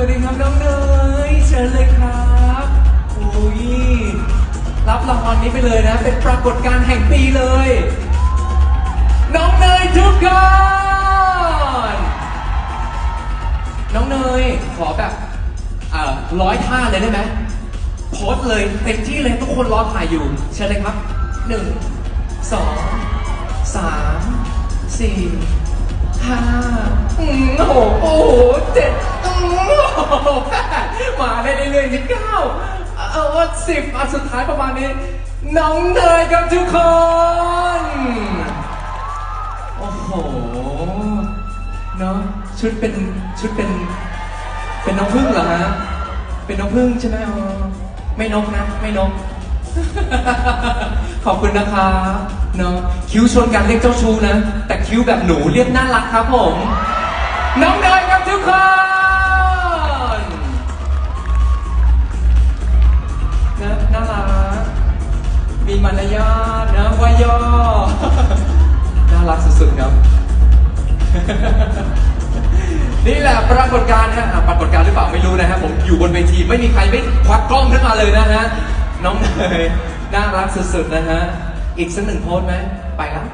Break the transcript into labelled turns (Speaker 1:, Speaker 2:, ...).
Speaker 1: วัสดีครับน้องเนยเชิญเลยครับอุ้ยรับรางวัลนี้ไปเลยนะ เป็นปรากฏการณ์แห่งปีเลย น้องเนยทุกคนน้องเนยขอแบบเอาร้อยท่าเลยได้ไหมโพสเลยเต็มที่เลยทุกคนรอถ่ายอยู่ เชิญเลยครับหนึ่งสองสามสี่ห้าโอ้โหเจ็ด มาได้เรื่อยๆนี่เก้าเออว่าสิบอันสุดท้ายประมาณนี้ น้องเนยครับทุกคน โอ้โห เนาะชุดเป็นชุดเป็น เป็นน้องพึ่งเหรอฮะ เป็นน้องพึ่งใช่ไหมอ๋อไม่นกนะ ไม่นก ขอบคุณนะครับเนาะคิ้วชนกันเรียกเจ้าชูนะ แต่คิ้วแบบหนูเรียกน่ารักครับผม น้องเน มารยาทนะวายอน่ารักสุดๆครับ นี่แหละปรากฏการณ์นะอะปรากฏการณ์หรือเปล่าไม่รู้นะฮะผมอยู่บนเวทีไม่มีใครไม่ควักกล้องขึ้นมาเลยนะฮะน้องเนยน่ารักสุดๆนะฮะอีกสักหนึ่งโพสต์ไหมไปแล้ว